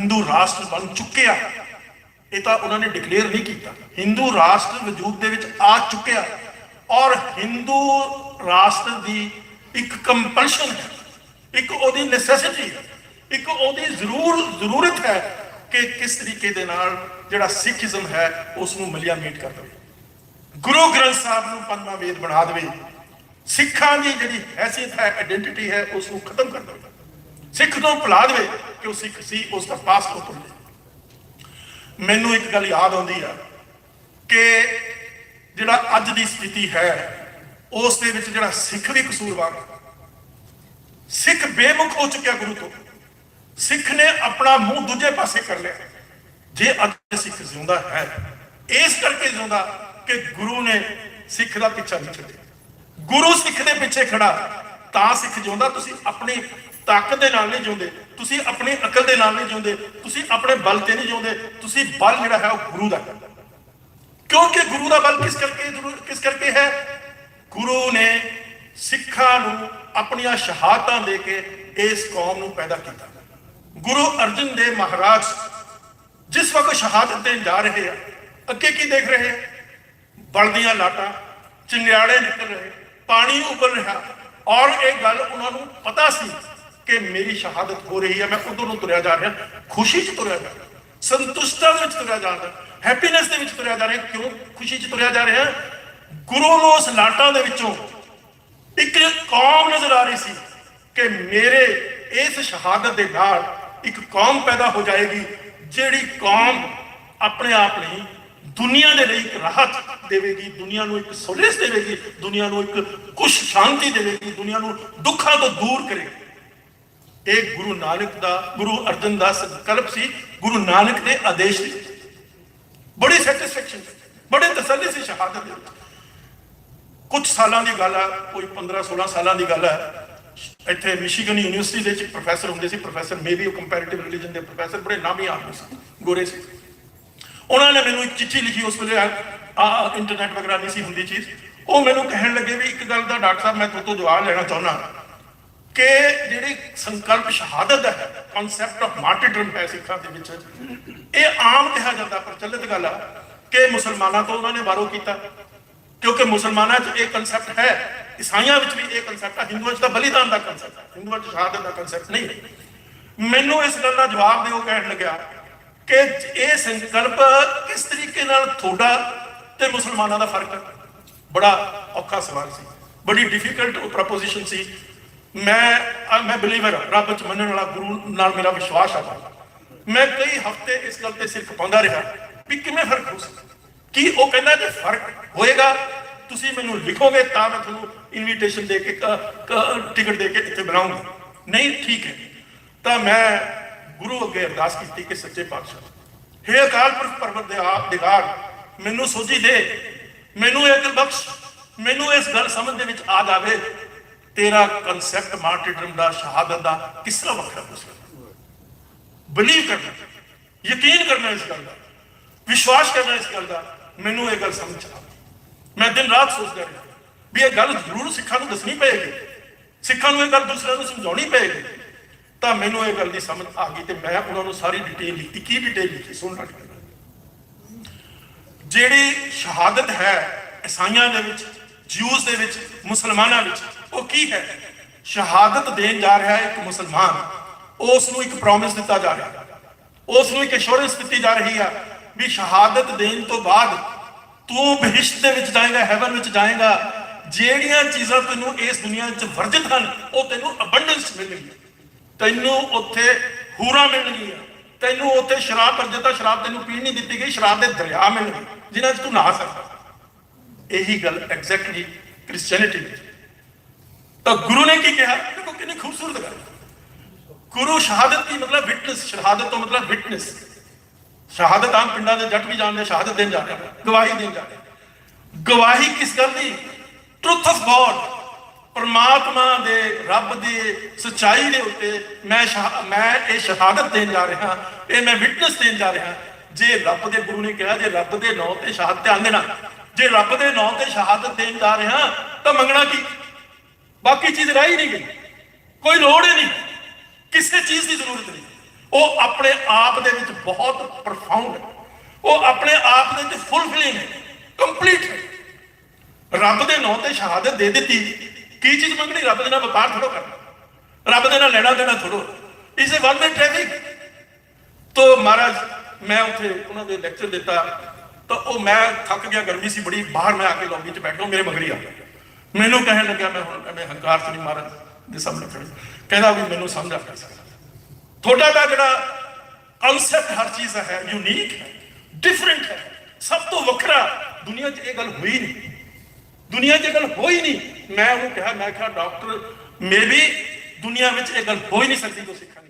ਹਿੰਦੂ ਰਾਸ਼ਟਰ ਬਣ ਚੁੱਕਿਆ। ਇਹ ਤਾਂ ਉਹਨਾਂ ਨੇ ਡਿਕਲੇਅਰ ਨਹੀਂ ਕੀਤਾ। ਹਿੰਦੂ ਰਾਸ਼ਟਰ ਵਜੂਦ ਦੇ ਵਿੱਚ ਆ ਚੁੱਕਿਆ। ਔਰ ਹਿੰਦੂ ਰਾਸ਼ਟਰ ਦੀ ਇੱਕ ਕੰਪਲਸ਼ਨ ਹੈ। ਇੱਕ ਉਹਦੀ ਨੈਸੈਸਿਟੀ ਹੈ। ਇੱਕ ਉਹਦੀ ਜ਼ਰੂਰ, ਜ਼ਰੂਰਤ ਹੈ ਕਿ ਕਿਸ ਤਰੀਕੇ ਦੇ ਨਾਲ ਜਿਹੜਾ ਸਿੱਖੀਜ਼ਮ ਹੈ ਉਸ ਨੂੰ ਮਲਿਆ ਮੀਟ ਕਰ ਦੇਵੇ। ਗੁਰੂ ਗ੍ਰੰਥ ਸਾਹਿਬ ਨੂੰ ਪੰਜਵਾਂ ਵੇਦ ਬਣਾ ਦੇਵੇ। ਸਿੱਖਾਂ ਦੀ ਜਿਹੜੀ ਹੈਸੀਅਤ ਹੈ ਆਇਡੈਂਟੀਟੀ ਹੈ ਉਸ ਨੂੰ ਖਤਮ ਕਰ ਦੇਵੇ। ਸਿੱਖ ਤੋਂ ਭੁਲਾ ਦੇਵੇ ਕਿ ਉਹ ਸਿੱਖ ਸੀ, ਉਸ ਦਾ ਪਾਸਟ ਉਹ ਮੈਨੂੰ ਇੱਕ ਗੱਲ ਯਾਦ ਆਉਂਦੀ ਆ ਕਿ ਜਿਹੜਾ ਅੱਜ ਦੀ ਸਥਿਤੀ ਹੈ, ਉਸ ਦੇ ਵਿੱਚ ਜਿਹੜਾ ਸਿੱਖ ਵੀ ਕਸੂਰਵਾਰ ਹੈ ਸਿੱਖ ਬੇਮੁਖ ਹੋ ਚੁੱਕਿਆ ਗੁਰੂ ਤੋਂ। ਸਿੱਖ ਨੇ ਆਪਣਾ ਮੂੰਹ ਦੂਜੇ ਪਾਸੇ ਕਰ ਲਿਆ। ਜੇ ਅੱਜ ਸਿੱਖ ਜਿਉਂਦਾ ਹੈ, ਇਸ ਕਰਕੇ ਜਿਉਂਦਾ ਕਿ ਗੁਰੂ ਨੇ ਸਿੱਖ ਦਾ ਪਿੱਛਾ ਨਹੀਂ ਛੱਡਿਆ। ਗੁਰੂ ਸਿੱਖ ਦੇ ਪਿੱਛੇ ਖੜਾ ਤਾਂ ਸਿੱਖ ਜਿਉਂਦਾ, ਤੁਸੀਂ ਆਪਣੀ ਤਾਕਤ ਦੇ ਨਾਲ ਨਹੀਂ ਜਿਉਂਦੇ, ਤੁਸੀਂ ਆਪਣੀ ਅਕਲ ਦੇ ਨਾਲ ਨਹੀਂ ਜਿਉਂਦੇ, ਤੁਸੀਂ ਆਪਣੇ ਬਲ ਤੇ ਨਹੀਂ ਜਿਉਂਦੇ, ਤੁਸੀਂ ਬਲ ਜਿਹੜਾ ਹੈ ਉਹ ਗੁਰੂ ਦਾ ਕਿਉਂਕਿ ਗੁਰੂ ਦਾ ਬਲ ਕਿਸ ਕਰਕੇ ਕਿਸ ਕਰਕੇ ਹੈ? ਗੁਰੂ ਨੇ ਸਿੱਖਾਂ ਨੂੰ ਆਪਣੀਆਂ ਸ਼ਹਾਦਤਾਂ ਦੇ ਕੇ ਇਸ ਕੌਮ ਨੂੰ ਪੈਦਾ ਕੀਤਾ। ਗੁਰੂ ਅਰਜਨ ਦੇਵ ਮਹਾਰਾਜ ਜਿਸ ਵਕਤ ਸ਼ਹਾਦਤ ਦੇਣ ਜਾ ਰਹੇ ਆ, ਅੱਗੇ ਕੀ ਦੇਖ ਰਹੇ ਬਲਦੀਆਂ ਲਾਟਾਂ, ਚਿੰਗਿਆੜੇ ਨਿਕਲ ਰਹੇ, ਪਾਣੀ ਉੱਬਲ ਰਿਹਾ ਔਰ ਇਹ ਗੱਲ ਉਹਨਾਂ ਨੂੰ ਪਤਾ ਸੀ ਕਿ ਮੇਰੀ ਸ਼ਹਾਦਤ ਹੋ ਰਹੀ ਹੈ, ਮੈਂ ਉਧਰ ਨੂੰ ਤੁਰਿਆ ਜਾ ਰਿਹਾ, ਖੁਸ਼ੀ 'ਚ ਤੁਰਿਆ ਜਾ ਰਿਹਾ, ਸੰਤੁਸ਼ਟਤਾ ਦੇ ਵਿੱਚ ਤੁਰਿਆ ਜਾ ਰਿਹਾ ਹੈਪੀਨੈਸ ਦੇ ਵਿੱਚ ਤੁਰਿਆ ਜਾ ਰਿਹਾ, ਕਿਉਂ ਖੁਸ਼ੀ 'ਚ ਤੁਰਿਆ ਜਾ ਰਿਹਾ? ਗੁਰੂ ਨੂੰ ਉਸ ਲਾਟਾਂ ਦੇ ਵਿੱਚੋਂ ਇੱਕ ਕੌਮ ਨਜ਼ਰ ਆ ਰਹੀ ਸੀ ਕਿ ਮੇਰੇ ਇਸ ਸ਼ਹਾਦਤ ਦੇ ਨਾਲ ਇੱਕ ਕੌਮ ਪੈਦਾ ਹੋ ਜਾਏਗੀ, ਜਿਹੜੀ ਕੌਮ ਆਪਣੇ ਆਪ ਲਈ ਦੁਨੀਆ ਦੇ ਲਈ ਇੱਕ ਰਾਹਤ ਦੇਵੇਗੀ, ਦੁਨੀਆ ਨੂੰ ਇੱਕ ਸੋਲੇਸ ਦੇਵੇਗੀ, ਦੁਨੀਆ ਨੂੰ ਇੱਕ ਕੁਸ਼ ਸ਼ਾਂਤੀ ਦੇਵੇਗੀ, ਦੁਨੀਆ ਨੂੰ ਦੁੱਖਾਂ ਤੋਂ ਦੂਰ ਕਰੇਗੀ। ਇਹ ਗੁਰੂ ਨਾਨਕ ਦਾ, ਗੁਰੂ ਅਰਜਨ ਦਾ ਸੰਕਲਪ ਸੀ, ਗੁਰੂ ਨਾਨਕ ਦੇ ਆਦੇਸ਼ ਸੀ ਬੜੀ ਸੈਟੀਸਫੈਕਸ਼ਨ ਬੜੇ ਤਸੱਲੀ ਸੀ, ਸ਼ਹਾਦਤ ਦੇ ਵਿੱਚ। ਕੁਝ ਸਾਲਾਂ ਦੀ ਗੱਲ ਹੈ ਕੋਈ 15 16 ਸਾਲਾਂ ਦੀ ਗੱਲ ਹੈ ਇੱਥੇ ਮਿਸ਼ੀਗਨ ਯੂਨੀਵਰਸਿਟੀ ਦੇ ਵਿੱਚ ਇੱਕ ਪ੍ਰੋਫੈਸਰ ਹੁੰਦੇ ਸੀ ਪ੍ਰੋਫੈਸਰ ਮੇਬੀ ਉਹ ਕੰਪੈਰੀਟਿਵ ਰਿਲੀਜਨ ਦੇ ਪ੍ਰੋਫੈਸਰ ਬੜੇ ਨਾਮੀ ਆਦਮੀ ਸੀ, ਗੋਰੇ ਸੀ। ਉਹਨਾਂ ਨੇ ਮੈਨੂੰ ਇੱਕ ਚਿੱਠੀ ਲਿਖੀ ਉਸ ਵੇਲੇ ਆ ਇੰਟਰਨੈਟ ਵਗੈਰਾ ਨਹੀਂ ਸੀ ਹੁੰਦੀ ਚੀਜ਼। ਉਹ ਮੈਨੂੰ ਕਹਿਣ ਲੱਗੇ ਵੀ ਇੱਕ ਗੱਲ ਦਾ ਡਾਕਟਰ ਸਾਹਿਬ, ਮੈਂ ਤੁਹਾਡੇ ਤੋਂ ਜਵਾਬ ਲੈਣਾ ਚਾਹੁੰਦਾ ਕਿ ਜਿਹੜੀ ਸੰਕਲਪ ਸ਼ਹਾਦਤ ਹੈ ਕਨਸੈਪਟ ਆਫ ਮਾਰਟੀਰਡਮ ਹੈ ਸਿੱਖਾਂ ਦੇ ਵਿੱਚ, ਇਹ ਆਮ ਕਿਹਾ ਜਾਂਦਾ, ਪ੍ਰਚਲਿਤ ਗੱਲ ਆ ਕਿ ਮੁਸਲਮਾਨਾਂ ਤੋਂ ਉਹਨਾਂ ਨੇ ਬਾਰੋ ਕੀਤਾ। ਕਿਉਂਕਿ ਮੁਸਲਮਾਨਾਂ 'ਚ ਇਹ ਕਨਸੈਪਟ ਹੈ, ਈਸਾਈਆਂ ਵਿੱਚ ਵੀ ਇਹ ਕਨਸੈਪਟ ਹੈ ਹਿੰਦੂਆਂ 'ਚ ਤਾਂ ਬਲੀਦਾਨ ਦਾ ਕਨਸੈਪਟ ਹੈ ਹਿੰਦੂਆਂ 'ਚ ਸ਼ਹਾਦਤ ਦਾ ਕਨਸੈਪਟ ਨਹੀਂ ਹੈ। ਮੈਨੂੰ ਇਸ ਗੱਲ ਦਾ ਜਵਾਬ ਦਿਓ ਕਹਿਣ ਲੱਗਿਆ ਕਿ ਇਹ ਸੰਕਲਪ ਕਿਸ ਤਰੀਕੇ ਨਾਲ ਤੁਹਾਡਾ ਤੇ ਮੁਸਲਮਾਨਾਂ ਦਾ ਫ਼ਰਕ ਬੜਾ ਔਖਾ ਸਵਾਲ ਸੀ। ਬੜੀ ਡਿਫਿਕਲਟ ਪ੍ਰੋਪੋਜੀਸ਼ਨ ਸੀ। ਮੈਂ ਅ- ਮੈਂ ਬਲੀਵਰ ਰੱਬ ਚ ਮੰਨਣ ਵਾਲਾ ਗੁਰੂ ਨਾਲ ਮੇਰਾ ਵਿਸ਼ਵਾਸ ਆ ਮੈਂ ਕਈ ਹਫ਼ਤੇ ਇਸ ਗੱਲ ਤੇ ਸਿਰ ਖਪਾਉਂਦਾ ਰਿਹਾ ਵੀ ਕਿਵੇਂ ਫ਼ਰਕ ਹੋ ਸਕਦਾ? ਕੀ ਉਹ ਕਹਿੰਦਾ ਜੇ ਫ਼ਰਕ ਹੋਏਗਾ, ਤੁਸੀਂ ਮੈਨੂੰ ਲਿਖੋਗੇ ਤਾਂ ਮੈਂ ਤੁਹਾਨੂੰ ਇਨਵੀਟੇਸ਼ਨ ਦੇ ਕੇ ਟਿਕਟ ਦੇ ਕੇ ਇੱਥੇ ਬੁਲਾਉਂਗਾ। ਨਹੀਂ, ਠੀਕ ਹੈ। ਤਾਂ ਮੈਂ ਗੁਰੂ ਅੱਗੇ ਅਰਦਾਸ ਕੀਤੀ ਕਿ ਸੱਚੇ ਪਾਤਸ਼ਾਹ, ਹੇ ਅਕਾਲ ਪੁਰਖ ਪਰਵਰਦਿਗਾਰ ਮੈਨੂੰ ਸੋਝੀ ਦੇ, ਮੈਨੂੰ ਇਹ ਅਕਲ ਬਖਸ਼, ਮੈਨੂੰ ਇਸ ਗੱਲ ਸਮਝ ਦੇ ਵਿੱਚ ਆ ਜਾਵੇ, ਤੇਰਾ ਕਨਸੈਪਟ ਮਾਰਟੀਰਡਮ ਦਾ ਸ਼ਹਾਦਤ ਦਾ ਕਿਸ ਤਰ੍ਹਾਂ ਵੱਖਰਾ ਹੋ ਬਲੀਵ ਕਰਨਾ, ਯਕੀਨ ਕਰਨਾ ਇਸ ਗੱਲ ਦਾ, ਵਿਸ਼ਵਾਸ ਕਰਨਾ ਇਸ ਗੱਲ ਦਾ, ਮੈਨੂੰ ਇਹ ਗੱਲ ਸਮਝ ਆ। ਮੈਂ ਦਿਨ ਰਾਤ ਸੋਚਦਾ ਰਿਹਾ ਵੀ ਇਹ ਗੱਲ ਜ਼ਰੂਰ ਸਿੱਖਾਂ ਨੂੰ ਦੱਸਣੀ ਪਏਗੀ। ਸਿੱਖਾਂ ਨੂੰ ਇਹ ਗੱਲ ਦੂਸਰਿਆਂ ਨੂੰ ਸਮਝਾਉਣੀ ਪਏਗੀ। ਤਾਂ ਮੈਨੂੰ ਇਹ ਗੱਲ ਦੀ ਸਮਝ ਆ ਗਈ ਤੇ ਮੈਂ ਉਹਨਾਂ ਨੂੰ ਸਾਰੀ ਡਿਟੇਲ ਲਿਖਤੀ। ਕੀ ਡਿਟੇਲ ਲਿਖੀ? ਸੁਣ ਲੱਗ ਜਿਹੜੀ ਸ਼ਹਾਦਤ ਹੈ ਈਸਾਈਆਂ ਦੇ ਵਿੱਚ ਜਿਊਸ ਦੇ ਵਿੱਚ, ਮੁਸਲਮਾਨਾਂ ਵਿੱਚ, ਉਹ ਕੀ ਹੈ? ਸ਼ਹਾਦਤ ਦੇਣ ਜਾ ਰਿਹਾ ਹੈ ਇੱਕ ਮੁਸਲਮਾਨ। ਉਸ ਨੂੰ ਇੱਕ ਪ੍ਰੋਮਿਸ ਦਿੱਤਾ ਜਾ ਰਿਹਾ। ਹੈ ਉਸ ਨੂੰ ਇੱਕ ਅਸ਼ੋਰੈਂਸ ਦਿੱਤੀ ਜਾ ਰਹੀ ਆ ਵੀ ਸ਼ਹਾਦਤ ਦੇਣ ਤੋਂ ਬਾਅਦ ਤੂੰ ਬਹਿਸ਼ਤ ਦੇ ਵਿੱਚ ਜਾਏਗਾ ਹੈਵਨ ਵਿੱਚ ਜਾਏਗਾ। ਜਿਹੜੀਆਂ ਚੀਜ਼ਾਂ ਤੈਨੂੰ ਇਸ ਦੁਨੀਆ 'ਚ ਵਰਜਿਤ ਹਨ, ਉਹ ਤੈਨੂੰ ਅਬੰਡੈਂਸ ਮਿਲਣਗੀਆਂ। ਤੈਨੂੰ ਉੱਥੇ ਹੂਰਾ ਮਿਲਣਗੀਆਂ ਤੈਨੂੰ ਉੱਥੇ ਸ਼ਰਾਬ ਵਰਜਿਤਾ ਸ਼ਰਾਬ ਤੈਨੂੰ ਪੀਣ ਨਹੀਂ ਦਿੱਤੀ ਗਈ, ਸ਼ਰਾਬ ਦੇ ਦਰਿਆ ਮਿਲਣਗੇ ਜਿਨ੍ਹਾਂ 'ਚ ਤੂੰ ਨਹਾ ਸਕਦਾ। ਇਹੀ ਗੱਲ ਐਗਜ਼ੈਕਟਲੀ ਕ੍ਰਿਸਚੀਅਨਿਟੀ ਵਿੱਚ। ਤਾਂ ਗੁਰੂ ਨੇ ਕੀ ਕਿਹਾ? ਦੇਖੋ ਕਿੰਨੀ ਖੂਬਸੂਰਤ ਗੱਲ ਗੁਰੂ ਸ਼ਹਾਦਤ ਦੀ ਮਤਲਬ? ਵਿਟਨੈਸ ਸ਼ਹਾਦਤ ਤੋਂ ਮਤਲਬ ਵਿਟਨੈਸ ਸ਼ਹਾਦਤ ਆਮ ਪਿੰਡਾਂ ਦੇ ਜੱਟ ਵੀ ਜਾਣਦੇ ਸ਼ਹਾਦਤ ਦੇਣ ਜਾ ਗਵਾਹੀ ਦੇਣ ਜਾ ਗਵਾਹੀ ਕਿਸ ਗੱਲ ਦੀ? ਟਰੁੱਥ ਆਫ ਗੋਡ ਪਰਮਾਤਮਾ ਦੇ, ਰੱਬ ਦੀ ਸਚਾਈ ਦੇ ਉੱਤੇ ਮੈਂ ਸ਼ਹਾ- ਮੈਂ ਇਹ ਸ਼ਹਾਦਤ ਦੇਣ ਜਾ ਰਿਹਾ, ਇਹ ਮੈਂ ਵਿਟਨੈਸ ਦੇਣ ਜਾ ਰਿਹਾ। ਜੇ ਰੱਬ ਦੇ ਗੁਰੂ ਨੇ ਕਿਹਾ, ਜੇ ਰੱਬ ਦੇ ਨਾਂ ਤੇ ਸ਼ਹਾਦਤ ਧਿਆਨ ਦੇਣਾ, ਜੇ ਰੱਬ ਦੇ ਨਾਂ ਤੇ ਸ਼ਹਾਦਤ ਦੇਣ ਜਾ ਰਿਹਾ, ਤਾਂ ਮੰਗਣਾ ਕੀ? ਬਾਕੀ ਚੀਜ਼ ਰਹਿ ਹੀ ਨਹੀਂ ਗਈ। ਕੋਈ ਲੋੜ ਹੀ ਨਹੀਂ। ਕਿਸੇ ਚੀਜ਼ ਦੀ ਜ਼ਰੂਰਤ ਨਹੀਂ। ਉਹ ਆਪਣੇ ਆਪ ਦੇ ਵਿੱਚ ਬਹੁਤ ਪ੍ਰੋਫਾਊਂਡ ਹੈ। ਉਹ ਆਪਣੇ ਆਪ ਦੇ ਵਿੱਚ ਫੁੱਲਫਿਲਿੰਗ ਹੈ। ਕੰਪਲੀਟ ਹੈ। ਰੱਬ ਦੇ ਨਾਂ ਤੇ ਸ਼ਹਾਦਤ ਦੇ ਦਿੱਤੀ। ਕੀ ਚੀਜ਼ ਮੰਗਣੀ? ਰੱਬ ਦੇ ਨਾਲ ਵਪਾਰ ਥੋੜੋ ਕਰਨਾ। ਰੱਬ ਦੇ ਨਾਲ ਲੈਣਾ ਦੇਣਾ ਥੋੜੋ ਇਸ ਵਨ ਵੇ ਟ੍ਰੈਫਿਕ ਤੋ ਮਹਾਰਾਜ, ਮੈਂ ਉੱਥੇ ਉਹਨਾਂ ਦੇ ਲੈਕਚਰ ਦਿੱਤਾ। ਤਾਂ ਉਹ ਮੈਂ ਥੱਕ ਗਿਆ, ਗਰਮੀ ਸੀ ਬੜੀ। ਬਾਹਰ ਮੈਂ ਆ ਕੇ ਲੌਬੀ 'ਚ ਬੈਠਾ ਮੇਰੇ ਮਗਰੀ ਆ ਮੈਨੂੰ ਕਹਿਣ ਲੱਗਿਆ, ਮੈਂ ਹੁਣ ਐਵੇਂ ਹੰਕਾਰ ਚ ਮਹਾਰਾਜ ਦੇ ਸਾਹਮਣੇ ਖੜੇ ਕਹਿੰਦਾ ਵੀ ਮੈਨੂੰ ਸਮਝ ਆ ਗਿਆ। ਤੁਹਾਡਾ ਤਾਂ ਜਿਹੜਾ ਕਨਸੈਪਟ ਹਰ ਚੀਜ਼ ਦਾ ਹੈ ਯੂਨੀਕ ਹੈ ਡਿਫਰੈਂਟ ਹੈ। ਸਭ ਤੋਂ ਵੱਖਰਾ ਦੁਨੀਆ 'ਚ ਇਹ ਗੱਲ ਹੋਈ ਨਹੀਂ। ਦੁਨੀਆ 'ਚ ਇਹ ਗੱਲ ਹੋਈ ਨਹੀਂ। ਮੈਂ ਉਹਨੂੰ ਕਿਹਾ, ਮੈਂ ਕਿਹਾ ਡਾਕਟਰ ਮੇਬੀ ਦੁਨੀਆ ਵਿੱਚ ਇਹ ਗੱਲ ਹੋ ਹੀ ਨਹੀਂ ਸਕਦੀ ਕੋ ਸਿੱਖਾਂ